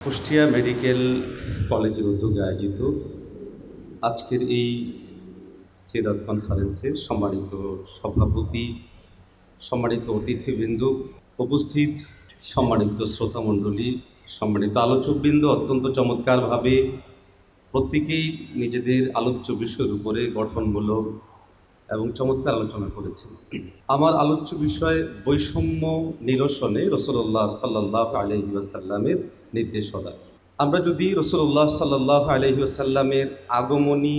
Kushtia medical কলেজের উদ্যোগে আয়োজিত আজকের এই সিরাত কনফারেন্সের সম্মানিত সভাপতি, সম্মানিত অতিথিবৃন্দ, উপস্থিত সম্মানিত শ্রোতামণ্ডলী, সম্মানিত আলোচকবৃন্দ অত্যন্ত চমৎকারভাবে প্রত্যেকেই নিজেদের আলোচ্য বিষয়ের উপরে গঠনমূলক এবং চমৎকার আলোচনা করেছেন। আমার আলোচ্য বিষয় বৈষম্য নিরসনে রসল্লাহ সাল্লাহ আলহি আসাল্লামের নির্দেশনা। আমরা যদি রসল্লাহ সাল্লাহ আলহি আসাল্লামের আগমনী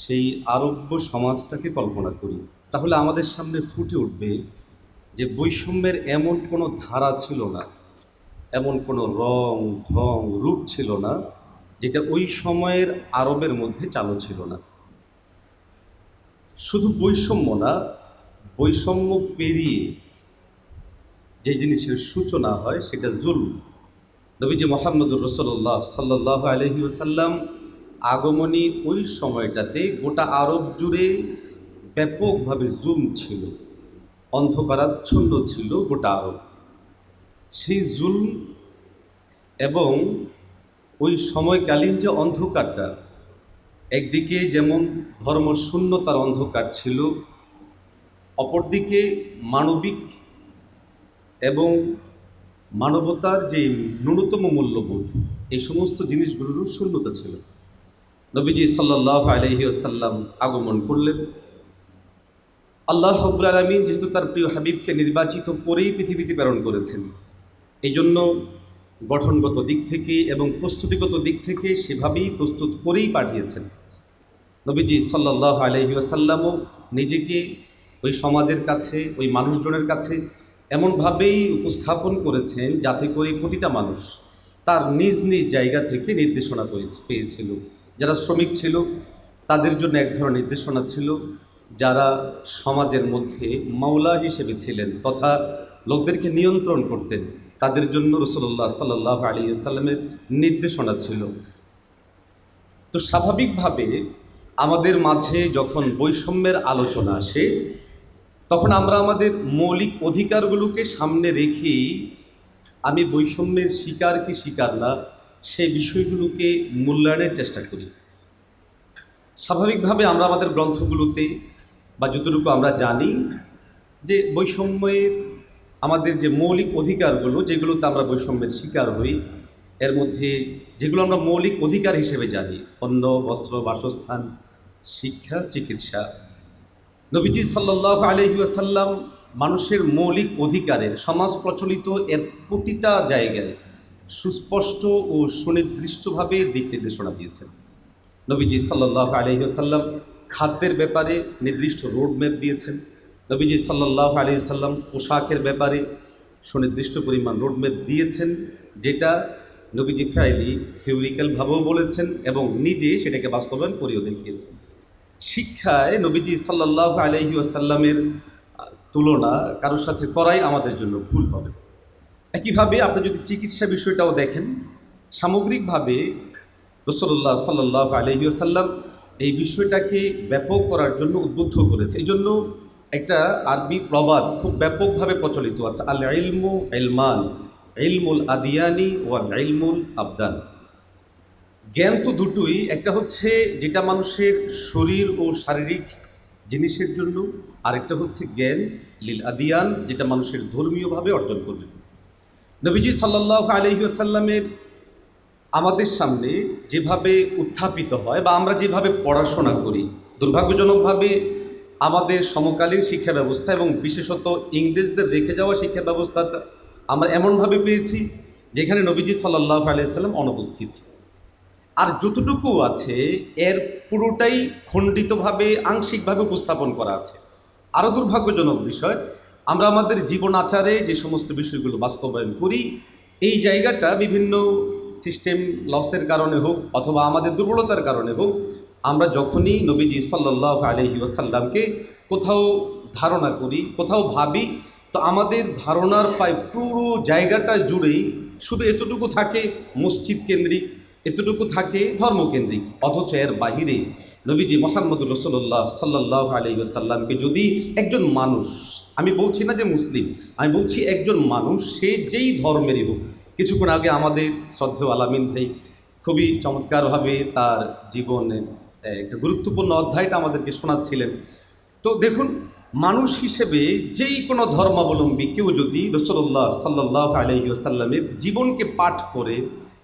সেই আরব্য সমাজটাকে কল্পনা করি, তাহলে আমাদের সামনে ফুটে উঠবে যে বৈষম্যের এমন কোনো ধারা ছিল না, এমন কোনো রং, ঢং, রূপ ছিল না, যেটা ওই সময়ের আরবের মধ্যে চালু ছিল না। শুধু বৈষম্য না, বৈষম্য পেরিয়ে যে জিনিসের সূচনা হয় সেটা জুল নবীজি মোহাম্মদুর রসল্লাহ সাল্লাহ আলহি ওসাল্লাম আগমনী ওই সময়টাতে গোটা আরব জুড়ে ব্যাপকভাবে জুম ছিল, অন্ধকারাচ্ছন্ন ছিল গোটা আরব। সেই জুল এবং ওই সময়কালীন যে অন্ধকারটা একদিকে যেমন ধর্মশূন্যতার অন্ধকার ছিল, অপরদিকে মানবিক এবং মানবতার যে ন্যূনতম মূল্যবোধ, এই সমস্ত জিনিসগুলোরও শূন্যতা ছিল। নবীজি সাল্লাহ আলহি আসাল্লাম আগমন করলেন। আল্লাহ রব্বুল আলমিন যেহেতু তার প্রিয় হাবিবকে নির্বাচিত করেই পৃথিবীতে প্রেরণ করেছেন এই জন্য গঠনগত দিক থেকে এবং প্রস্তুতিগত দিক থেকে সেভাবেই প্রস্তুত করেই পাঠিয়েছেন। নবীজি সাল্লাহ আলহি আসাল্লামও নিজেকে ওই সমাজের কাছে, ওই মানুষজনের কাছে এমনভাবেই উপস্থাপন করেছেন যাতে করে প্রতিটা মানুষ তার নিজ নিজ জায়গা থেকে নির্দেশনা পেয়েছে, পেয়েছিল। যারা শ্রমিক ছিল, তাদের জন্য এক ধরনের নির্দেশনা ছিল। যারা সমাজের মধ্যে মাওলা হিসেবে ছিলেন তথা লোকদেরকে নিয়ন্ত্রণ করতেন, তাদের জন্য রসল্লাহ সাল্লাহ আলী সাল্লামের নির্দেশনা ছিল। তো স্বাভাবিকভাবে আমাদের মাঝে যখন বৈষম্যের আলোচনা আসে, তখন আমরা আমাদের মৌলিক অধিকারগুলোকে সামনে রেখেই আমি বৈষম্যের শিকার কি শিকার না সেই বিষয়গুলোকে মূল্যায়নের চেষ্টা করি। স্বাভাবিকভাবে আমরা আমাদের গ্রন্থগুলোতে বা যতটুকু আমরা জানি যে বৈষম্যের আমাদের যে মৌলিক অধিকারগুলো, যেগুলোতে আমরা বৈষম্যের শিকার হই, এর মধ্যে যেগুলো আমরা মৌলিক অধিকার হিসেবে জানি অন্ন বস্ত্র, বাসস্থান শিক্ষা, চিকিৎসা। নবীজি সাল্লাহ আলহি আসাল্লাম মানুষের মৌলিক অধিকারের, সমাজ প্রচলিত এর প্রতিটা জায়গায় সুস্পষ্ট ও সুনির্দিষ্টভাবে দিক নির্দেশনা দিয়েছেন। নবীজি সাল্লাহ আলহি আসাল্লাম খাদ্যের ব্যাপারে নির্দিষ্ট রোডম্যাপ দিয়েছেন। নবীজি সাল্লাহ আলী পোশাকের ব্যাপারে সুনির্দিষ্ট পরিমাণ রোডম্যাপ দিয়েছেন, যেটা নবীজি ফাইলি থিওরিক্যালভাবেও বলেছেন এবং নিজে সেটাকে বাস্তবায়ন করেও দেখিয়েছেন। শিক্ষায় নবীজি সাল্লাহ আলহি আসাল্লামের তুলনা কারোর সাথে করাই আমাদের জন্য ভুল হবে। একইভাবে আপনি যদি চিকিৎসা বিষয়টাও দেখেন, সামগ্রিকভাবে রসল্লাহ সাল্লাহ আলহি আসাল্লাম এই বিষয়টাকে ব্যাপক করার জন্য উদ্বুদ্ধ করেছে। এই জন্য একটা আরবি প্রবাদ খুব ব্যাপকভাবে প্রচলিত আছে আল ইলমু এলমান ইলমুল আদিয়ানি ওয়াল ইলমুল আবদান। জ্ঞান তো দুটোই, একটা হচ্ছে যেটা মানুষের শরীর ও শারীরিক জিনিসের জন্য, আরেকটা হচ্ছে জ্ঞান, লিল আদিয়ান, যেটা মানুষের ধর্মীয়ভাবে অর্জন করবে। নবীজি সাল্লাহ আলহি আসাল্লামের আমাদের সামনে যেভাবে উত্থাপিত হয় বা আমরা যেভাবে পড়াশোনা করি, দুর্ভাগ্যজনকভাবে আমাদের সমকালীন শিক্ষা ব্যবস্থা এবং বিশেষত ইংরেজদের রেখে যাওয়া শিক্ষা ব্যবস্থা আমরা এমনভাবে পেয়েছি, যেখানে নবীজি সাল্লাহ আলিয়াল্লাম অনুপস্থিত। আর যতটুকু আছে, এর পুরোটাই খণ্ডিতভাবে, আংশিকভাবে উপস্থাপন করা আছে। আরও দুর্ভাগ্যজনক বিষয়, আমরা আমাদের জীবন আচারে যে সমস্ত বিষয়গুলো বাস্তবায়ন করি, এই জায়গাটা বিভিন্ন সিস্টেম লসের কারণে হোক অথবা আমাদের দুর্বলতার কারণে হোক, আমরা যখনই নবীজি সাল্লাহ আলহি ওসাল্লামকে কোথাও ধারণা করি, কোথাও ভাবি, তো আমাদের ধারণার প্রায় পুরো জায়গাটা জুড়েই শুধু এতটুকু থাকে মসজিদ কেন্দ্রিক এতটুকু থাকে ধর্মকেন্দ্রিক। অথচ এর বাহিরে নবীজি মোহাম্মদ রসল্লাহ সাল্লাহ আলী সাল্লামকে যদি একজন মানুষ, আমি বলছি না যে মুসলিম, আমি বলছি একজন মানুষ, সে যেই ধর্মেরই হোক, কিছুক্ষণ আগে আমাদের শ্রদ্ধেয় আলামিন ভাই খুবই চমৎকারভাবে তার জীবনের একটা গুরুত্বপূর্ণ অধ্যায়টা আমাদেরকে শোনাচ্ছিলেন। তো দেখুন, মানুষ হিসেবে যেই কোনো ধর্মাবলম্বী কেউ যদি রসল্লাহ সাল্লাহ আলহিউসাল্লামের জীবনকে পাঠ করে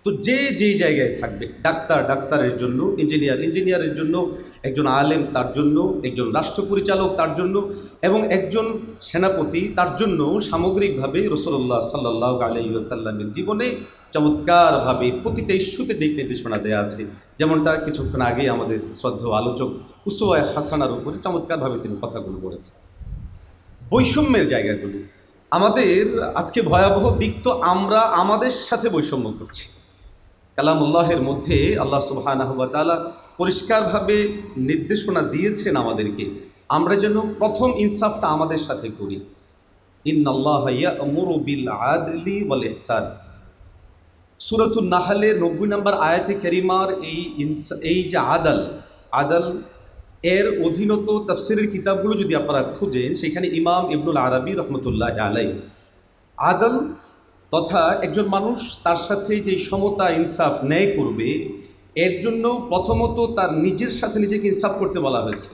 তো যে যেই জায়গায় থাকবে, ডাক্তার ডাক্তারের জন্য ইঞ্জিনিয়ার ইঞ্জিনিয়ারের জন্য, একজন আলেম তার জন্য, একজন রাষ্ট্র পরিচালক তার জন্য, এবং একজন সেনাপতি তার জন্য সামগ্রিকভাবে রসল্লাহ সাল্লাহ আলহিউসাল্লামের জীবনে চমৎকারভাবে প্রতিটা ইস্যুতে দিক নির্দেশনা দেওয়া আছে। যেমনটা কিছুক্ষণ আগে আমাদের শ্রদ্ধেয় আলোচক উসোয় হাসানার উপরে চমৎকারভাবে তিনি কথাগুলো বলেছেন। বৈষম্যের জায়গাগুলো। আমাদের আজকে ভয়াবহ দিক তো আমরা আমাদের সাথে বৈষম্য করছি। কালামুল্লাহের মধ্যে আল্লাহ সুবাহানাহবাতালা পরিষ্কারভাবে নির্দেশনা দিয়েছেন আমাদেরকে, আমরা যেন প্রথম ইনসাফটা আমাদের সাথে করি। আদলি ওয়াল ইহসান। সুরতুল নাহালের নব্বই নম্বর আয়াতে করিমার এই ইনসা, এই যে আদাল আদাল এর অধীনত তাফসিরের কিতাবগুলো যদি আপনারা খুঁজেন, সেখানে ইমাম ইবনুল আরবি রহমতুল্লাহ আলাই আদল তথা একজন মানুষ তার সাথে যে সমতা ইনসাফ ন্যায় করবে, এর জন্য প্রথমত তার নিজের সাথে নিজেকে ইনসাফ করতে বলা হয়েছে।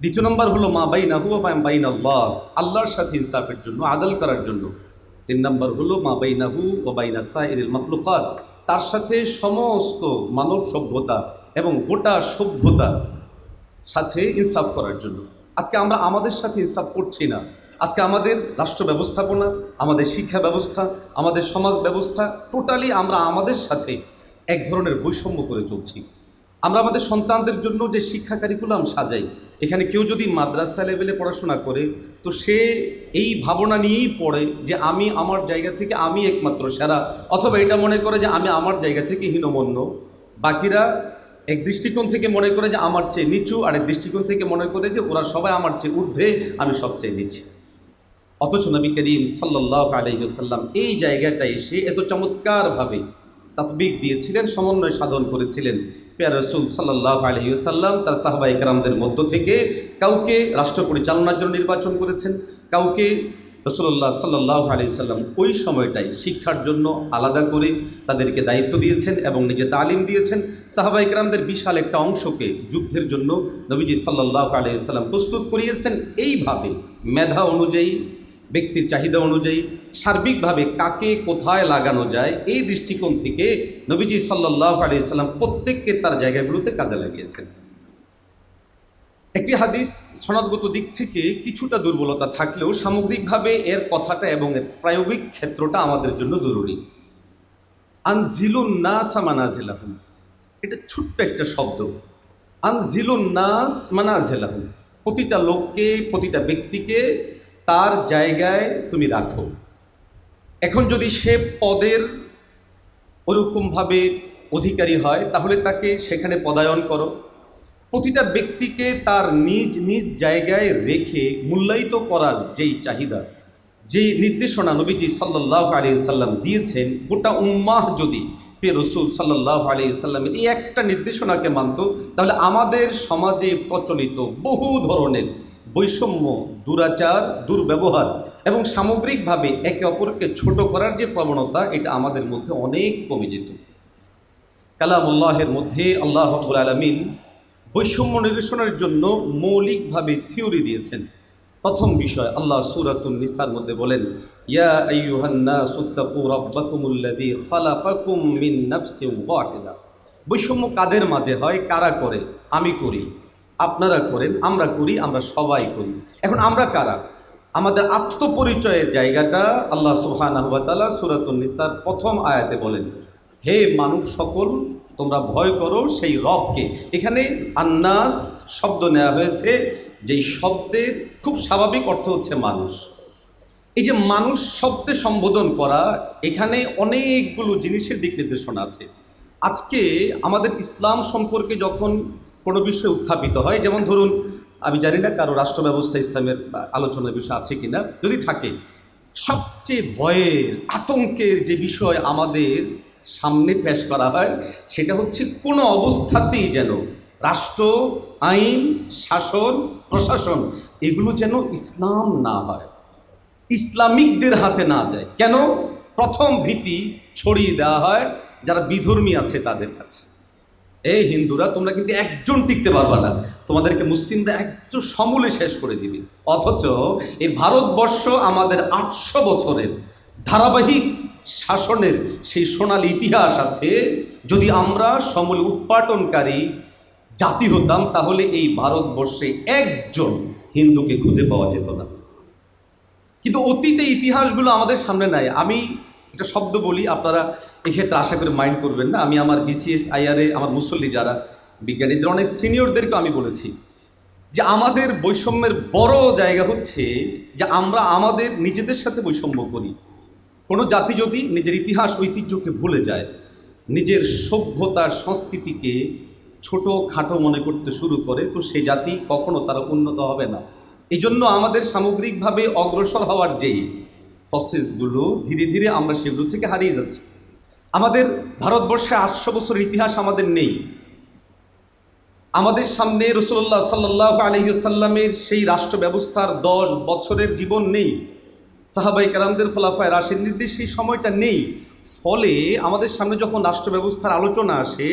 দ্বিতীয় নম্বর হলো মা বাইনাহু বা বাইন আল্লাহ আল্লাহর সাথে ইনসাফের জন্য, আদাল করার জন্য। তিন নম্বর হলো মা বাইনাহু ও বাইনা সাইরিল মখলুকাত, তার সাথে সমস্ত মানব সভ্যতা এবং গোটা সভ্যতা সাথে ইনসাফ করার জন্য। আজকে আমরা আমাদের সাথে ইনসাফ করছি না আজকে আমাদের রাষ্ট্র ব্যবস্থাপনা, আমাদের শিক্ষা ব্যবস্থা, আমাদের সমাজ ব্যবস্থা, টোটালি আমরা আমাদের সাথে এক ধরনের বৈষম্য করে চলছি। আমরা আমাদের সন্তানদের জন্য যে শিক্ষা কারিকুলাম সাজাই, এখানে কেউ যদি মাদ্রাসা লেভেলে পড়াশোনা করে, তো সে এই ভাবনা নিয়েই পড়ে যে আমি আমার জায়গা থেকে আমি একমাত্র সেরা, অথবা এটা মনে করে যে আমি আমার জায়গা থেকে হীনমন্য। বাকিরা এক দৃষ্টিকোণ থেকে মনে করে যে আমার চেয়ে নিচু আর এক দৃষ্টিকোণ থেকে মনে করে যে ওরা সবাই আমার চেয়ে ঊর্ধ্বে, আমি সবচেয়ে নিচে। অথচ নবী করিম সাল্লাহ আলহিহাল্লাম এই জায়গাটা এসে এত চমৎকারভাবে তাতবিক দিয়েছিলেন, সমন্বয় সাধন করেছিলেন। পেয়ার রসুল সাল্লাহ আলহিউসাল্লাম তার সাহবা ইকরামদের মধ্য থেকে কাউকে রাষ্ট্র পরিচালনার জন্য নির্বাচন করেছেন। কাউকে রসুল্লাহ সাল্লাহ আলি সাল্লাম ওই সময়টাই শিক্ষার জন্য আলাদা করে তাদেরকে দায়িত্ব দিয়েছেন এবং নিজে তালিম দিয়েছেন। সাহাবা ইকরামদের বিশাল একটা অংশকে যুদ্ধের জন্য নবীজি সাল্লাহ আলি সাল্লাম প্রস্তুত করিয়েছেন। এইভাবে মেধা অনুযায়ী ব্যক্তির চাহিদা অনুযায়ী, সার্বিকভাবে কাকে কোথায় লাগানো যায়, এই দৃষ্টিকোণ থেকে নবীজি সাল্লাহ আলি সাল্লাম প্রত্যেককে তার জায়গাগুলোতে কাজে লাগিয়েছেন। একটি হাদিস সনদগত দিক থেকে কিছুটা দুর্বলতা থাকলেও সামগ্রিকভাবে এর কথাটা এবং এর প্রায়োগিক ক্ষেত্রটা আমাদের জন্য জরুরি। আনজিলুন নাস মানাজিলাহুম। এটা ছোট্ট একটা শব্দ। আনজিলুন নাস মানাজিলাহুম। প্রতিটা লোককে, প্রতিটা ব্যক্তিকে তার জায়গায় তুমি রাখো। এখন যদি সে পদের ওরকমভাবে অধিকারী হয়, তাহলে তাকে সেখানে পদায়ন করো। প্রতিটা ব্যক্তিকে তার নিজ নিজ জায়গায় রেখে মূল্যায়িত করার যেই চাহিদা, যেই নির্দেশনা নবীজি সাল্লাহ আলী সাল্লাম দিয়েছেন, গোটা উম্মাহ যদি পে রসুল সাল্লাহ আলী সাল্লামের এই একটা নির্দেশনাকে মানত, তাহলে আমাদের সমাজে প্রচলিত বহু ধরনের বৈষম্য, দুরাচার, দুর্ব্যবহার এবং সামগ্রিকভাবে একে অপরকে ছোট করার যে প্রবণতা, এটা আমাদের মধ্যে অনেক কমে যেত। কালামুল্লাহের মধ্যে আল্লাহ রব্বুল আলমিন বৈষম্য নিরসনের জন্য মৌলিকভাবে থিওরি দিয়েছেন। প্রথম বিষয় আল্লাহ সুরাতুন নিসার মধ্যে বলেন, ইয়া বৈষম্য কাদের মাঝে হয়? কারা করে? আমি করি। আপনারা করেন, আমরা করি, আমরা সবাই করি। এখন আমরা কারা? আমাদের আত্মপরিচয়ের জায়গাটা আল্লাহ ওয়া তাআলা নিসার প্রথম আয়াতে বলেন, হে মানব সকল, তোমরা ভয় করো সেই রবকে। এখানে আন্নাস শব্দ নেওয়া হয়েছে, যেই শব্দের খুব স্বাভাবিক অর্থ হচ্ছে মানুষ। এই যে মানুষ শব্দে সম্বোধন করা, এখানে অনেকগুলো জিনিসের দিক নির্দেশনা আছে। আজকে আমাদের ইসলাম সম্পর্কে যখন কোনো বিষয় উত্থাপিত হয়। যেমন ধরুন, আমি জানি না কারও রাষ্ট্র ব্যবস্থা ইসলামের আলোচনার বিষয় আছে কি না যদি থাকে, সবচেয়ে ভয়ের, আতঙ্কের যে বিষয় আমাদের সামনে পেশ করা হয়, সেটা হচ্ছে কোনো অবস্থাতেই যেন রাষ্ট্র, আইন, শাসন, প্রশাসন এগুলো যেন ইসলাম না হয়। ইসলামিকদের হাতে না যায়। কেন? প্রথম ভীতি ছড়িয়ে দেওয়া হয় যারা বিধর্মী আছে তাদের কাছে। এই হিন্দুরা, তোমরা কিন্তু একজন টিকতে পারবা না। তোমাদেরকে মুসলিমরা একজন সমূলে শেষ করে দিবে। অথচ এই ভারতবর্ষ আমাদের আটশো বছরের ধারাবাহিক শাসনের সেই সোনালী ইতিহাস আছে। যদি আমরা সমূলে উৎপাটনকারী জাতি হতাম, তাহলে এই ভারতবর্ষে একজন হিন্দুকে খুঁজে পাওয়া যেত না। কিন্তু অতীতে ইতিহাসগুলো আমাদের সামনে নাই। আমি একটা শব্দ বলি, আপনারা এক্ষেত্রে আশা করে মাইন্ড করবেন না। আমি আমার বিসিএস আইআরএ আমার মুসল্লি যারা, বিজ্ঞানীদের, অনেক সিনিয়রদেরকে আমি বলেছি যে আমাদের বৈষম্যের বড় জায়গা হচ্ছে যে আমরা আমাদের নিজেদের সাথে বৈষম্য করি। কোনো জাতি যদি নিজের ইতিহাস, ঐতিহ্যকে ভুলে যায়, নিজের সভ্যতার সংস্কৃতিকে ছোট খাটো মনে করতে শুরু করে, তো সে জাতি কখনো তারা উন্নত হবে না। এই জন্য আমাদের সামগ্রিকভাবে অগ্রসর হওয়ার যেই প্রসেসগুলো ধীরে ধীরে আমরা সেগুলো থেকে হারিয়ে যাচ্ছি। আমাদের ভারতবর্ষে আটশো বছর ইতিহাস আমাদের নেই। আমাদের সামনে রসুল্লাহ সাল্লাহ আলহিসাল্লামের সেই রাষ্ট্র ব্যবস্থার দশ বছরের জীবন নেই। সাহাবাই কারামদের খোলাফায় রাশিনীদের সেই সময়টা নেই। ফলে আমাদের সামনে যখন রাষ্ট্র ব্যবস্থার আলোচনা আসে,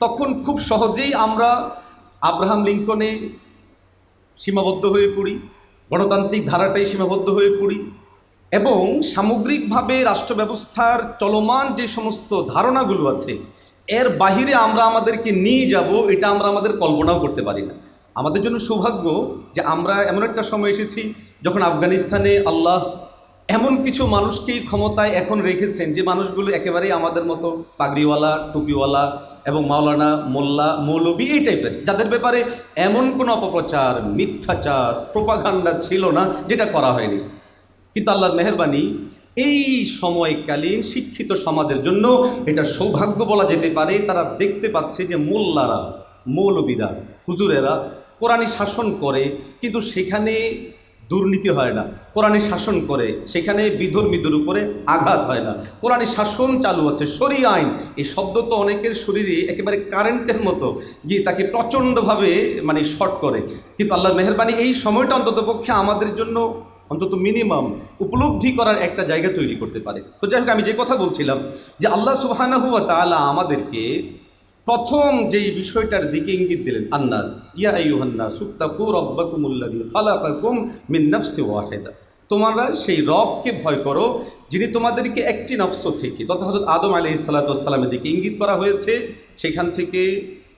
তখন খুব সহজেই আমরা আব্রাহাম লিঙ্কনে সীমাবদ্ধ হয়ে পড়ি। গণতান্ত্রিক ধারাটাই সীমাবদ্ধ হয়ে পড়ি। এবং সামগ্রিকভাবে রাষ্ট্র ব্যবস্থার চলমান যে সমস্ত ধারণাগুলো আছে, এর বাহিরে আমরা আমাদেরকে নিয়ে যাব, এটা আমরা আমাদের কল্পনাও করতে পারি না। আমাদের জন্য সৌভাগ্য যে আমরা এমন একটা সময় এসেছি যখন আফগানিস্তানে আল্লাহ এমন কিছু মানুষকেই ক্ষমতায় এখন রেখেছেন, যে মানুষগুলো একেবারেই আমাদের মতো পাগড়িওয়ালা, টুপিওয়ালা এবং মাওলানা, মোল্লা, মৌলবী এই টাইপের, যাদের ব্যাপারে এমন কোনো অপপ্রচার, মিথ্যাচার, প্রোপাগান্ডা ছিল না, যেটা করা হয়নি। কিন্তু আল্লাহর মেহরবানি এই সময়কালীন শিক্ষিত সমাজের জন্য এটা সৌভাগ্য বলা যেতে পারে। তারা দেখতে পাচ্ছে যে মোল্লারা, মৌলবীরা, হুজুরেরা কোরআনী শাসন করে, কিন্তু সেখানে দুর্নীতি হয় না। কোরআনী শাসন করে, সেখানে বিধর্মীদের উপরে আঘাত হয় না। কোরআনী শাসন চালু আছে, সরি আইন। এই শব্দ তো অনেকের শরীরে একেবারে কারেন্টের মতো গিয়ে তাকে প্রচণ্ডভাবে মানে শর্ট করে। কিন্তু আল্লাহর মেহরবানি এই সময়টা অন্তত পক্ষে আমাদের জন্য অন্তত মিনিমাম উপলব্ধি করার একটা জায়গা তৈরি করতে পারে। তো যাই হোক, আমি যে কথা বলছিলাম যে আল্লাহ সুবাহানাহু তাআলা আমাদেরকে প্রথম যেই বিষয়টার দিকে ইঙ্গিত দিলেন, আন্নাস, ইয়া আইয়ুহান্নাস উত্তাকু রব্বাকুমুল্লাযী খালাকাকুম মিন নাফসি ওয়াহিদা। তোমরা সেই রবকে ভয় করো যিনি তোমাদেরকে একটি নফস থেকে, তথা হজরত আদম আলহি সাল্লাতামের দিকে ইঙ্গিত করা হয়েছে। সেখান থেকে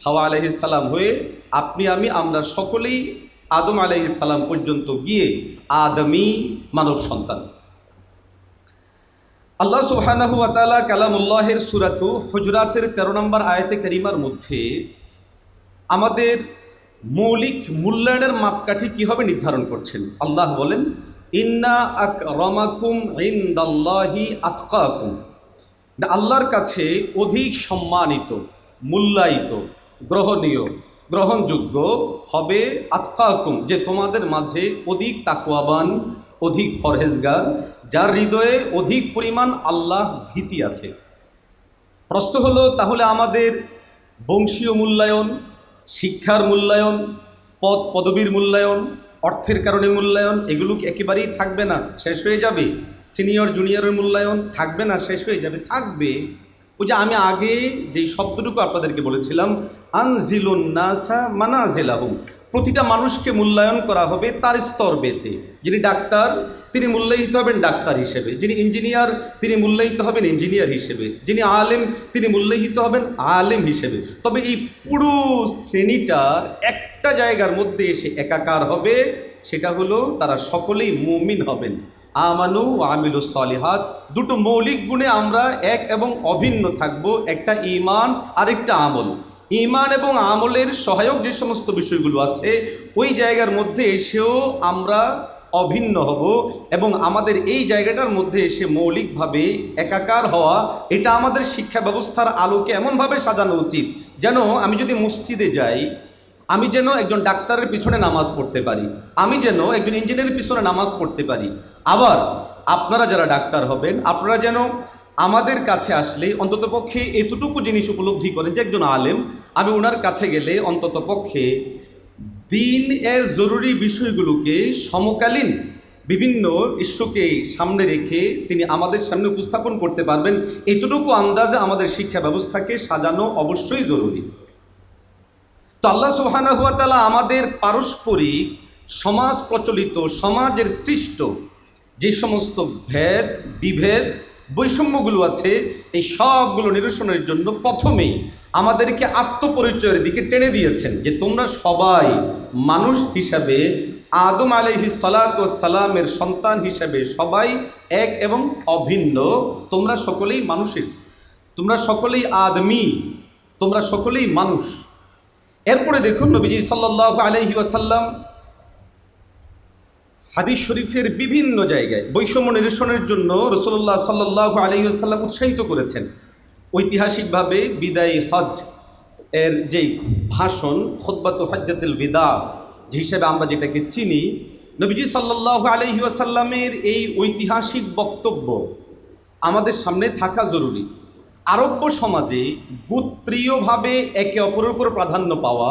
হাওয়া আলহি সালাম হয়ে, আপনি, আমি, আমরা সকলেই আদম আলাইহিস সালাম পর্যন্ত গিয়ে আদমি মানব সন্তান। আল্লাহ সুবহানাহু তাআলা কালামুল্লাহের সূরাতু হুজরাতের 13 নম্বর আয়াতে কারিমার মধ্যে আমাদের মৌলিক মূল্যায়নের মাপকাঠি কীভাবে নির্ধারণ করছেন। আল্লাহ বলেন, ইন্না আক আকরামাকুম ইনদাল্লাহি আতকাকুম। আল্লাহর কাছে অধিক সম্মানিত, মূল্যায়িত, গ্রহণীয় গ্রহণযোগ্য হবে আতকাকুম, যে তোমাদের মাঝে অধিক তাকুয়াবান অধিক ফরহেজগার, যার হৃদয়ে অধিক পরিমাণ আল্লাহ ভীতি আছে। প্রশ্ন হলো, তাহলে আমাদের বংশীয় মূল্যায়ন, শিক্ষার মূল্যায়ন, পদ পদবীর মূল্যায়ন, অর্থের কারণে মূল্যায়ন, এগুলো একেবারেই থাকবে না, শেষ হয়ে যাবে? সিনিয়র, জুনিয়রের মূল্যায়ন থাকবে না, শেষ হয়ে যাবে, থাকবে। ওই যে আমি আগে যেই শব্দটুকু আপনাদেরকে বলেছিলাম আনজিলুন্নাসা মানাজেলাহুম। প্রতিটা মানুষকে মূল্যায়ন করা হবে তার স্তর বেঁধে। যিনি ডাক্তার, তিনি মূল্যায়িত হবেন ডাক্তার হিসেবে। যিনি ইঞ্জিনিয়ার, তিনি মূল্যায়িত হবেন ইঞ্জিনিয়ার হিসেবে। যিনি আলেম, তিনি মূল্যায়িত হবেন আলেম হিসেবে। তবে এই পুরো শ্রেণীটার একটা জায়গার মধ্যে এসে একাকার হবে, সেটা হলো তারা সকলেই মুমিন হবেন। আমানু আমিলু সলিহাত। দুটো মৌলিক গুণে আমরা এক এবং অভিন্ন থাকব, একটা ইমান আরেকটা আমল। ইমান এবং আমলের সহায়ক যে সমস্ত বিষয়গুলো আছে, ওই জায়গার মধ্যে এসেও আমরা অভিন্ন হব এবং আমাদের এই জায়গাটার মধ্যে এসে মৌলিকভাবে একাকার হওয়া, এটা আমাদের শিক্ষা ব্যবস্থার আলোকে এমনভাবে সাজানো উচিত যেন আমি যদি মসজিদে যাই আমি যেন একজন ডাক্তারের পিছনে নামাজ পড়তে পারি, আমি যেন একজন ইঞ্জিনিয়ারের পিছনে নামাজ পড়তে পারি। আবার আপনারা যারা ডাক্তার হবেন, আপনারা যেন আমাদের কাছে আসলে অন্ততপক্ষে এতটুকু জিনিস উপলব্ধি করেন যে একজন আলেম, আমি ওনার কাছে গেলে অন্ততপক্ষে দিন এর জরুরি বিষয়গুলোকে সমকালীন বিভিন্ন ইস্যুকে সামনে রেখে তিনি আমাদের সামনে উপস্থাপন করতে পারবেন। এতটুকু আন্দাজে আমাদের শিক্ষা ব্যবস্থাকে সাজানো অবশ্যই জরুরি। তো আল্লাহ সুবহানা হুয়া তাআলা আমাদের পারস্পরিক সমাজ প্রচলিত, সমাজের সৃষ্ট যে সমস্ত ভেদ, বিভেদ, বৈষম্যগুলো আছে, এই সবগুলো নিরসনের জন্য প্রথমেই আমাদেরকে আত্মপরিচয়ের দিকে টেনে দিয়েছেন যে তোমরা সবাই মানুষ হিসাবে, আদম আলহি সালামের সন্তান হিসাবে সবাই এক এবং অভিন্ন। তোমরা সকলেই মানুষের, তোমরা সকলেই আদমি, তোমরা সকলেই মানুষ। এরপরে দেখুন নবীজি সাল্লাহ আলহি হাদিস শরীফের বিভিন্ন জায়গায় বৈষম্য নিরসনের জন্য রসুল্লাহ সাল্লাহ আলহি আসাল্লাম উৎসাহিত করেছেন। ঐতিহাসিকভাবে বিদায়ী হজ এর যেই ভাষণ খোদ্বাত হজ্জাতুল বিদা হিসেবে আমরা যেটাকে চিনি, নবীজি সাল্লাহ আলহি আসাল্লামের এই ঐতিহাসিক বক্তব্য আমাদের সামনে থাকা জরুরি। আরব্য সমাজে গোত্রীয়ভাবে একে অপরের উপর প্রাধান্য পাওয়া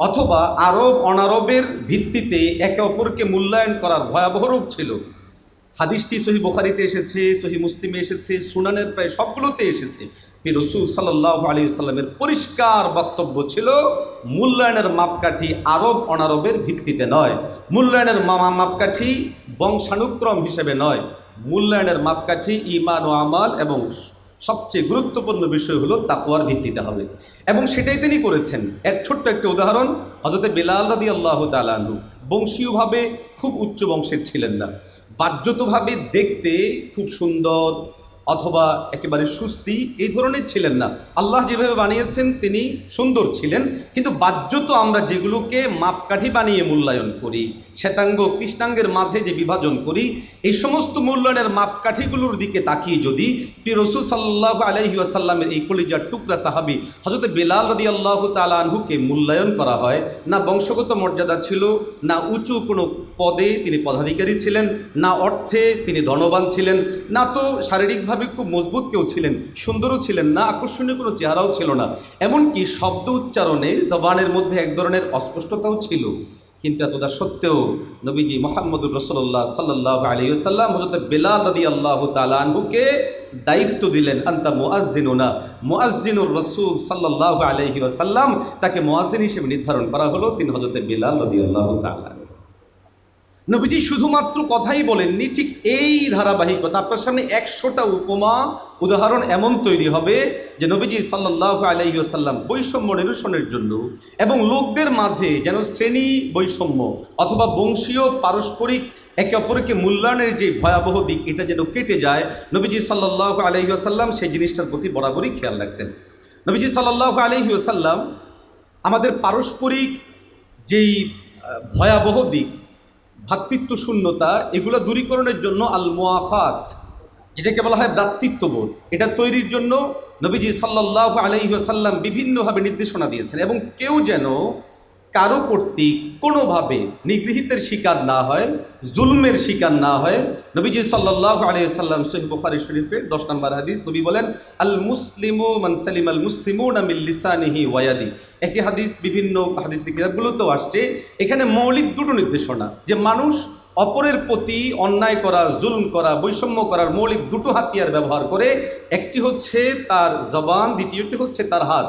অথবা আরব অনারবের ভিত্তিতে একে অপরকে মূল্যায়ন করার ভয়াবহ রূপ ছিল। হাদিসটি সহি বোখারিতে এসেছে, সহি মুসলিমে এসেছে, সুনানের প্রায় সবগুলোতে এসেছে। রসুল সাল্লাহ আলী সাল্লামের পরিষ্কার বক্তব্য ছিল, মূল্যায়নের মাপকাঠি আরব অনারবের ভিত্তিতে নয়। মূল্যায়নের মামা মাপকাঠি বংশানুক্রম হিসেবে নয়। মূল্যায়নের মাপকাঠি ইমান ও আমাল এবং সবচেয়ে গুরুত্বপূর্ণ বিষয় হলো তাকুয়ার ভিত্তিতে হবে। এবং সেটাই তিনি করেছেন। এক ছোট্ট একটা উদাহরণ হজরতে বেলাল্লাদি আল্লাহ তালাহু বংশীয়ভাবে খুব উচ্চ বংশের ছিলেন না। বাহ্যতভাবে দেখতে খুব সুন্দর অথবা একেবারে সুশ্রী এই ধরনের ছিলেন না। আল্লাহ যেভাবে বানিয়েছেন, তিনি সুন্দর ছিলেন। কিন্তু বাহ্যত আমরা যেগুলোকে মাপকাঠি বানিয়ে মূল্যায়ন করি, শ্বেতাঙ্গ কৃষ্ণাঙ্গের মাঝে যে বিভাজন করি, এই সমস্ত মূল্যায়নের মাপকাঠিগুলোর দিকে তাকিয়ে যদি রসুল সাল্লাহ আলহি আসাল্লামের এই কলিজার টুকরা সাহাবি হজরত বেলাল রদি আল্লাহ তালানহুকে মূল্যায়ন করা হয়, না বংশগত মর্যাদা ছিল, না উঁচু কোনো পদে তিনি পদাধিকারী ছিলেন, না অর্থে তিনি ধনবান ছিলেন, না তো শারীরিকভাবে খুব মজবুত কেউ ছিলেন, সুন্দরও ছিলেন না, আকর্ষণীয় কোনো চেহারাও ছিল না। এমনকি শব্দ উচ্চারণে জবানের মধ্যে এক ধরনের অস্পষ্টতাও ছিল। কিন্তু এতটা সত্ত্বেও নবীজি মোহাম্মদুর রসল্লাহ সাল্লাহ আলী সাল্লাম হজরত বেলাল রদি আল্লাহ তালুকে দায়িত্ব দিলেন, আন্তা মোয়াজ্জিনুনা মোয়াজ্জিনুর রসুল সাল্লাহ আলহি ওয়াসাল্লাম তাকে মোয়াজ্জিন হিসেবে নির্ধারণ করা হলো, তিনি হজরত বেলাল রদি আল্লাহ তালান নবীজি শুধুমাত্র কথাই বলেননি, ঠিক এই ধারাবাহিকতা। আপনার সামনে একশোটা উপমা, উদাহরণ এমন তৈরি হবে যে নবীজি সাল্লাহ আলাইসাল্লাম বৈষম্য নিরসনের জন্য এবং লোকদের মাঝে যেন শ্রেণি বৈষম্য অথবা বংশীয় পারস্পরিক একে অপরকে মূল্যায়নের যে ভয়াবহ দিক, এটা যেন কেটে যায়, নবীজি সাল্লাহ আলহিহাসাল্লাম সেই জিনিসটার প্রতি বরাবরই খেয়াল রাখতেন। নবীজি সাল্লাহ আলহিহাসাল্লাম আমাদের পারস্পরিক যেই ভয়াবহ দিক ভ্রাতৃত্ব শূন্যতা এগুলো দূরীকরণের জন্য আল মোয়াফাত যেটাকে বলা হয় ভ্রাতৃত্ববোধ। এটা তৈরির জন্য নবীজি সাল্লাহ আলহিহাসাল্লাম বিভিন্নভাবে নির্দেশনা দিয়েছেন এবং কেউ যেন কারও কর্তৃক কোনোভাবে নিগৃহীতের শিকার না হয়, জুলমের শিকার না হয়। নবীজি সাল্লাহ আলিয়াল্লাম সহি বুখারি শরীফের দশ নম্বর হাদিস নবী বলেন, আল মুসলিমু মানসালিম আল মুসলিমু নামিল লিসানিহি ওয়াদি একই হাদিস বিভিন্ন হাদিস কিতাবগুলোতেও আসছে। এখানে মৌলিক দুটো নির্দেশনা, যে মানুষ অপরের প্রতি অন্যায় করা, জুলম করা, বৈষম্য করার মৌলিক দুটো হাতিয়ার ব্যবহার করে, একটি হচ্ছে তার জবান, দ্বিতীয়টি হচ্ছে তার হাত।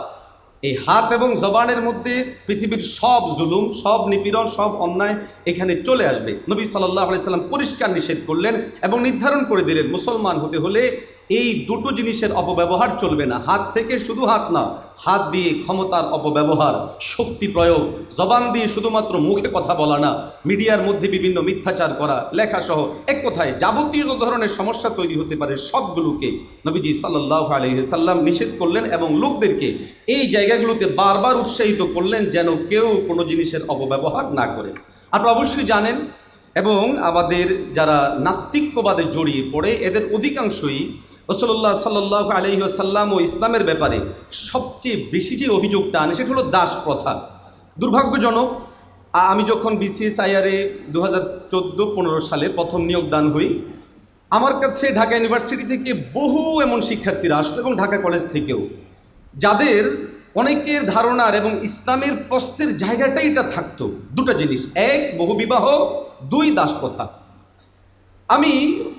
এই হাত এবং জবানের মধ্যে পৃথিবীর সব জুলুম, সব নিপীড়ন, সব অন্যায় এখানে চলে আসবে। নবী সাল্লাহ আলাইসাল্লাম পরিষ্কার নিষেধ করলেন এবং নির্ধারণ করে দিলেন, মুসলমান হতে হলে এই দুটো জিনিসের অপব্যবহার চলবে না। হাত থেকে শুধু হাত না, হাত দিয়ে ক্ষমতার অপব্যবহার, শক্তি প্রয়োগ, জবান দিয়ে শুধুমাত্র মুখে কথা বলা না, মিডিয়ার মধ্যে বিভিন্ন মিথ্যাচার করা, লেখাসহ এক কথায় যাবতীয় ধরনের সমস্যা তৈরি হতে পারে সবগুলোকে। নবীজি সাল্লাহ আলহিসাল্লাম নিষেধ করলেন এবং লোকদেরকে এই জায়গাগুলোতে বারবার উৎসাহিত করলেন যেন কেউ কোনো জিনিসের অপব্যবহার না করে। আপনারা অবশ্যই জানেন এবং আমাদের যারা নাস্তিক্যবাদে জড়িয়ে পড়ে, এদের অধিকাংশই রসল্লাহ সাল্লাহ আলহিহাসাল্লাম ও ইসলামের ব্যাপারে সবচেয়ে বেশি যে অভিযোগটা আনে সেটা হলো দাস প্রথা। দুর্ভাগ্যজনক আমি যখন বিসিএস আইআরে দু হাজার চোদ্দ পনেরো সালে প্রথম নিয়োগদান হই, আমার কাছে ঢাকা ইউনিভার্সিটি থেকে বহু এমন শিক্ষার্থীরা আসতো এবং ঢাকা কলেজ থেকেও, যাদের অনেকের ধারণার এবং ইসলামের প্রস্তের জায়গাটাই এটা থাকতো। দুটো জিনিস, এক বহুবিবাহ, দুই দাস প্রথা। আমি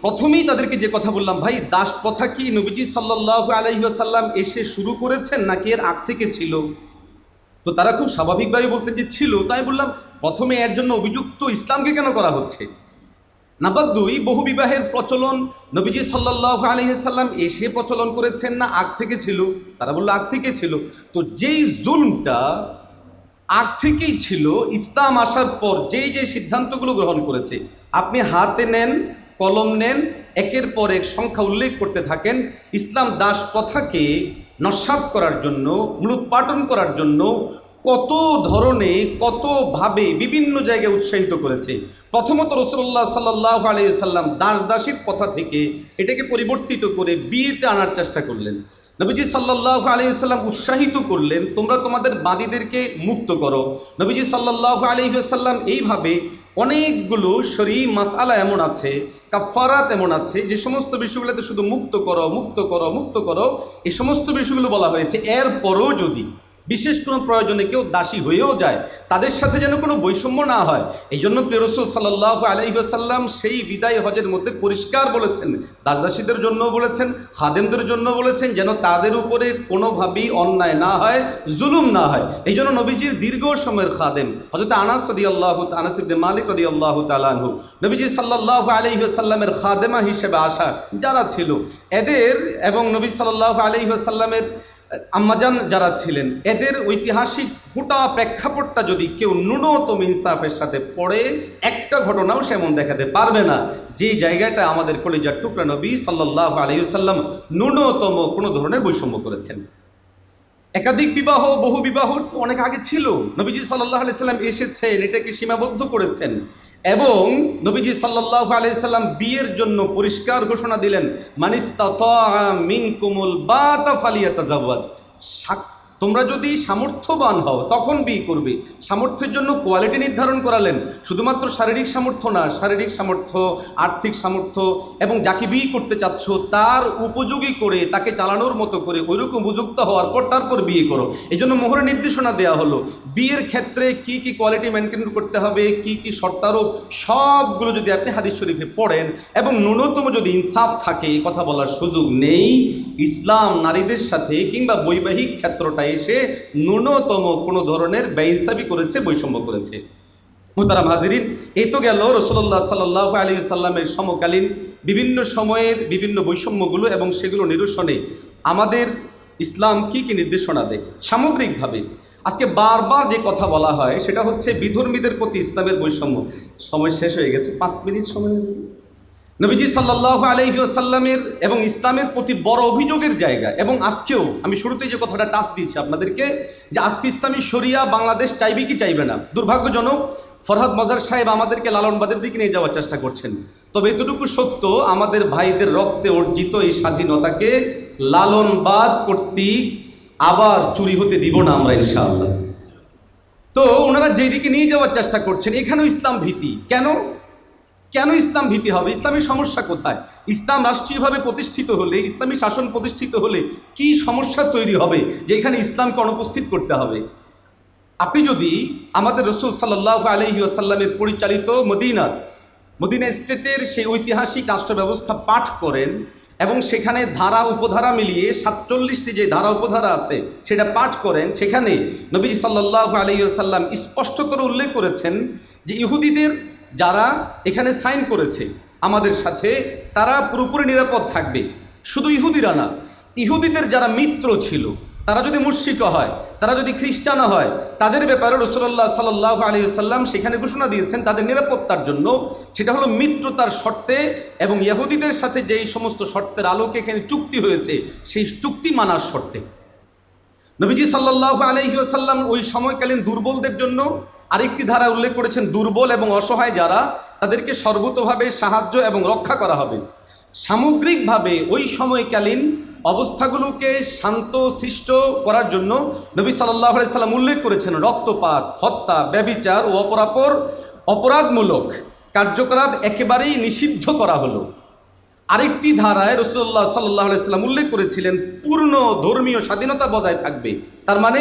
প্রথমেই তাদেরকে যে কথা বললাম, ভাই, দাস প্রথা কি নবীজি সাল্লাহ আলহিহাসাল্লাম এসে শুরু করেছেন নাকি এর আগ থেকে ছিল? তো তারা খুব স্বাভাবিকভাবে বলতেন যে ছিল, তাই বললাম, প্রথমে এর জন্য অভিযুক্ত ইসলামকে কেন করা হচ্ছে? নাম্বার দুই, বহু বিবাহের প্রচলন, নবীজি সাল্লাহ আলহিহাল্লাম এসে প্রচলন করেছেন না, আগ থেকে ছিল? তারা বলল, আগ থেকে ছিল। তো যেই জুলমটা আগ থেকেই ছিল, ইসলাম আসার পর যেই যে সিদ্ধান্তগুলো গ্রহণ করেছে, আপনি হাতে নেন কলম নেন, একের পর এক সংখ্যা উল্লেখ করতে থাকেন। ইসলাম দাস প্রথাকে নস্বাত করার জন্য, মূলোৎপাটন করার জন্য কত ধরনে, কতভাবে বিভিন্ন জায়গায় উৎসাহিত করেছে। প্রথমত রসুল্লাহ সাল্লাহ আলিয়াল্লাম দাস দাসীর কথা থেকে এটাকে পরিবর্তিত করে বিয়েতে আনার চেষ্টা করলেন। নবীজি সাল্লাহ আলহিহাল্লাম উৎসাহিত করলেন, তোমরা তোমাদের বাদীদেরকে মুক্ত করো। নবীজি সাল্লাহ আলহিহাল্লাম এইভাবে অনেকগুলো শরী মাসালা এমন আছে কাফারাত এমন আছে, যে সমস্ত বিষয়গুলোতে শুধু মুক্ত করো মুক্ত করো মুক্ত করো, এই সমস্ত বিষয়গুলো বলা হয়েছে। এরপরও যদি বিশেষ কোনো প্রয়োজনে কেউ দাসী হয়েও যায়, তাদের সাথে যেন কোনো বৈষম্য না হয়। এই জন্য প্রিয়রসুল সাল্লাহ আলহিহাসাল্লাম সেই বিদায় হজের মধ্যে পরিষ্কার বলেছেন, দাসদাসীদের জন্য বলেছেন, খাদেমদের জন্য বলেছেন, যেন তাদের উপরে কোনোভাবেই অন্যায় না হয়, জুলুম না হয়। এই জন্য নবীজির দীর্ঘ সময়ের খাদেম হজরত আনাস রদি আল্লাহ আনাস ইবনে মালিক রদি আল্লাহ তালাহু নবীজি সাল্লাহ আলহিহাসাল্লামের খাদেমা হিসেবে আসা যারা ছিল, এদের এবং নবী সাল্লাহ আলহিহাসাল্লামের আম্মাজান যারা ছিলেন, এদের ঐতিহাসিক গোটা প্রেক্ষাপটটা যদি কেউ ন্যূনতম ইনসাফের সাথে পড়ে, একটা ঘটনাও সেমন দেখাতে পারবে না। যে জায়গাটা আমাদের কলেজার টুকরা নবী সাল্লাহ আলহিসাল্লাম ন্যূনতম কোনো ধরনের বৈষম্য করেছেন। একাধিক বিবাহ, বহু বিবাহ অনেক আগে ছিল। নবীজি সাল্লাহ আলি সাল্লাম এসেছেন, এটাকে সীমাবদ্ধ করেছেন। এবং নবীজি সাল্লাহ আলাইসাল্লাম বিয়ের জন্য পরিষ্কার ঘোষণা দিলেন মানিস্তা মিন কুমুল বা তাফালিয়াতা জাওয়াদ তোমরা যদি সামর্থ্যবান হও, তখন বিয়ে করবে। সামর্থ্যের জন্য কোয়ালিটি নির্ধারণ করালেন। শুধুমাত্র শারীরিক সামর্থ্য না, শারীরিক সামর্থ্য, আর্থিক সামর্থ্য এবং যাকে বিয়ে করতে চাচ্ছ, তার উপযোগী করে, তাকে চালানোর মতো করে, ওইরকম উপযুক্ত হওয়ার পর তারপর বিয়ে করো। এই জন্য মোহরের নির্দেশনা দেওয়া হলো বিয়ের ক্ষেত্রে কি কি কোয়ালিটি মেনটেন করতে হবে, কি কি শর্তারোপ, সবগুলো যদি আপনি হাদিস শরীফে পড়েন এবং ন্যূনতম যদি ইনসাফ থাকে কথা বলার সুযোগ নেই, ইসলাম নারীদের সাথে কিংবা বৈবাহিক ক্ষেত্রটাই এসে ন্যূনতম কোনো ধরনের ব্যয়সাবি করেছে, বৈষম্য করেছে। মোতারাম হাজিরিন, এই তো গেল রসল্লাহ সাল্লাহ আলী সাল্লামের সমকালীন বিভিন্ন সময়ের বিভিন্ন বৈষম্যগুলো এবং সেগুলো নিরসনে আমাদের ইসলাম কি কি নির্দেশনা দেয়? সামগ্রিকভাবে আজকে বারবার যে কথা বলা হয়, সেটা হচ্ছে বিধর্মীদের প্রতি ইসলামের বৈষম্য। সময় শেষ হয়ে গেছে, পাঁচ মিনিট সময় নবীজি সাল্লাহ আলহিউসাল্লামের এবং ইসলামের প্রতি বড় অভিযোগের জায়গা। এবং আজকেও আমি শুরুতেই যে কথাটা টাচ দিয়েছি আপনাদেরকে, যে আজকে ইসলামী শরিয়া বাংলাদেশ চাইবে কি চাইবে না, দুর্ভাগ্যজনক ফরহাদ মজার সাহেব আমাদেরকে লালনবাদের দিকে নিয়ে যাওয়ার চেষ্টা করছেন। তবে এতটুকু সত্য, আমাদের ভাইদের রক্তে অর্জিত এই স্বাধীনতাকে লালনবাদ কর্তৃক আবার চুরি হতে দিব না আমরা, ইনশাআল্লাহ। তো ওনারা যেদিকে নিয়ে যাওয়ার চেষ্টা করছেন, এখানেও ইসলাম ভীতি। কেন? কেন ইসলাম ভীতি হবে? ইসলামের সমস্যা কোথায়? ইসলাম রাষ্ট্রীয়ভাবে প্রতিষ্ঠিত হলে, ইসলামী শাসন প্রতিষ্ঠিত হলে কি সমস্যা তৈরি হবে যে এখানে ইসলামকে অনুপস্থিত করতে হবে? আপনি যদি আমাদের রসুল সাল্লাহ আলহি আসাল্লামের পরিচালিত মদিনা মদিনা স্টেটের সেই ঐতিহাসিক রাষ্ট্র ব্যবস্থা পাঠ করেন এবং সেখানে ধারা উপধারা মিলিয়ে সাতচল্লিশটি যে ধারা উপধারা আছে সেটা পাঠ করেন, সেখানে নবী সাল্লাহ আলহিউসাল্লাম স্পষ্টতর উল্লেখ করেছেন যে ইহুদিদের যারা এখানে সাইন করেছে আমাদের সাথে, তারা পুরোপুরি নিরাপদ থাকবে। শুধু ইহুদিরা না, ইহুদিদের যারা মিত্র ছিল, তারা যদি মুশ্রিক হয়, তারা যদি খ্রিস্টানও হয়, তাদের ব্যাপারে রসল্লাহ সাল্লাহ আলী সাল্লাম সেখানে ঘোষণা দিয়েছেন তাদের নিরাপত্তার জন্য। সেটা হলো মিত্রতার শর্তে এবং ইহুদিদের সাথে যেই সমস্ত শর্তের আলোকে এখানে চুক্তি হয়েছে, সেই চুক্তি মানার শর্তে। নবীজি সাল্লাহ আলহিউসাল্লাম ওই সময়কালীন দুর্বলদের জন্য আরেকটি ধারা উল্লেখ করেছেন, দুর্বল এবং অসহায় যারা, তাদেরকে সর্বতভাবে সাহায্য এবং রক্ষা করা হবে। সামগ্রিকভাবে ওই সময়কালীন অবস্থাগুলোকে শান্ত, সৃষ্ট করার জন্য নবী সাল্লাহ সাল্লাম উল্লেখ করেছেন, রক্তপাত, হত্যা ব্যবিচার ও অপরাপর, অপরাধমূলক কার্যকলাপ একেবারেই নিষিদ্ধ করা হলো। আরেকটি ধারায় রসুল্লাহ সাল্লাহ সাল্লাম উল্লেখ করেছিলেন, পূর্ণ ধর্মীয় স্বাধীনতা বজায় থাকবে। তার মানে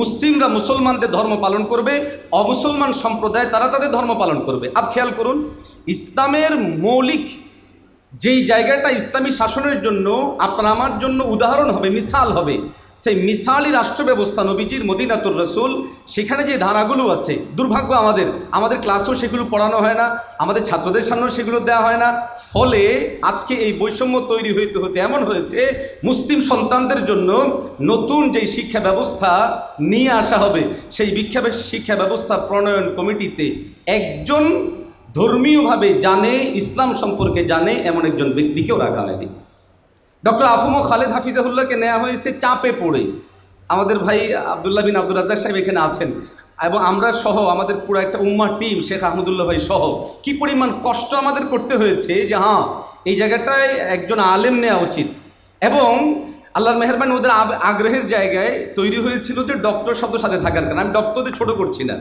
মুসলিমরা মুসলমানদের ধর্ম পালন করবে, অমুসলমান সম্প্রদায় তারা তাদের ধর্ম পালন করবে। আপ খেয়াল করুন, ইসলামের মৌলিক যেই জায়গাটা ইসলামী শাসনের জন্য, আপনার আমার জন্য উদাহরণ হবে, মিসাল হবে। সেই মিসালি রাষ্ট্র ব্যবস্থা নবীজির মদিনাতুর রসুল, সেখানে যে ধারাগুলো আছে, দুর্ভাগ্য আমাদের। আমাদের ক্লাসেও সেগুলো পড়ানো হয় না, আমাদের ছাত্রদের সামনেও সেগুলো দেওয়া হয় না। ফলে আজকে এই বৈষম্য তৈরি হইতে হতে এমন হয়েছে, মুসলিম সন্তানদের জন্য নতুন যেই শিক্ষা ব্যবস্থা নিয়ে আসা হবে, সেই বিখ্যাত শিক্ষা ব্যবস্থা প্রণয়ন কমিটিতে একজন ধর্মীয়ভাবে জানে, ইসলাম সম্পর্কে জানে, এমন একজন ব্যক্তিকেও রাখা হয়নি। ডক্টর আফম খালেদ হাফিজাহুল্লাহকে নেওয়া হয়েছে চাপে পড়ে। আমাদের ভাই আবদুল্লাহ বিন আব্দুল রাজ্জাক সাহেব এখানে আছেন। এবং আমরা সহ আমাদের পুরো একটা উম্মা টিম শেখ আহমদুল্লাহ ভাই সহ, কি পরিমাণ কষ্ট আমাদের করতে হয়েছে যে হ্যাঁ এই জায়গাটায় একজন আলেম নেওয়া উচিত। এবং আল্লাহর মেহরবানি ওদের আগ্রহের জায়গায় তৈরি হয়েছিল যে, ডক্টর শব্দ সাথে থাকার কারণে। আমি ডক্টরদের ছোট করছি না।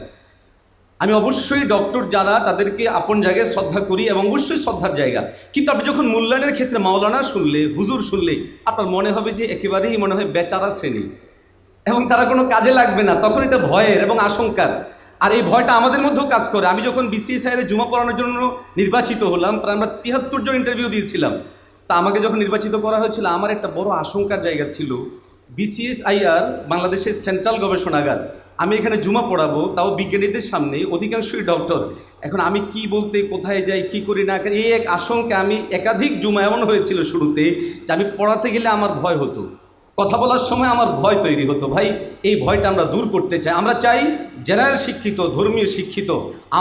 আমি অবশ্যই ডক্টর যারা তাদেরকে আপন জায়গায় শ্রদ্ধা করি এবং অবশ্যই শ্রদ্ধার জায়গা। কিন্তু আপনি যখন মূল্যায়নের ক্ষেত্রে মাওলানা শুনলে, হুজুর শুনলে, আপনার মনে হবে যে একেবারেই মনে হয় বেচারা শ্রেণি। এবং তারা কোনো কাজে লাগবে না, তখন এটা ভয়ের এবং আশঙ্কার। আর এই ভয়টা আমাদের মধ্যেও কাজ করে। আমি যখন বিসিএসআইয়ের জুমা পড়ানোর জন্য নির্বাচিত হলাম, প্রায় আমরা তিয়াত্তর জন ইন্টারভিউ দিয়েছিলাম। তা আমাকে যখন নির্বাচিত করা হয়েছিল, আমার একটা বড় আশঙ্কার জায়গা ছিল। বিসিএসআইআর বাংলাদেশের সেন্ট্রাল গবেষণাগার। আমি এখানে জুমা পড়াবো, তাও বিজ্ঞানীদের সামনে, অধিকাংশই ডক্টর এখন আমি কি বলতে, কোথায় যাই, কি করি না এই এক আশঙ্কা আমি একাধিক জুমা এমন হয়েছিল শুরুতে যে আমি পড়াতে গেলে আমার ভয় হতো। কথা বলার সময় আমার ভয় তৈরি হতো, ভাই, এই ভয়টা আমরা দূর করতে চাই। আমরা চাই জেনারেল শিক্ষিত, ধর্মীয় শিক্ষিত,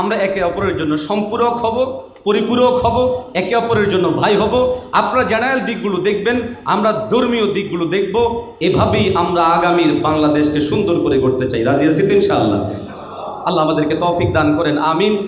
আমরা একে অপরের জন্য সম্পূরক হব। পরিপূরক হব, একে অপরের জন্য ভাই হব। আপনারা জেনারেল দিকগুলো দেখবেন, আমরা ধর্মীয় দিকগুলো দেখব। এভাবেই আমরা আগামীর বাংলাদেশকে সুন্দর করে করতে চাই। রাজিয়া আছি ইনশাআল্লাহ? আল্লাহ আমাদেরকে তৌফিক দান করেন, আমিন।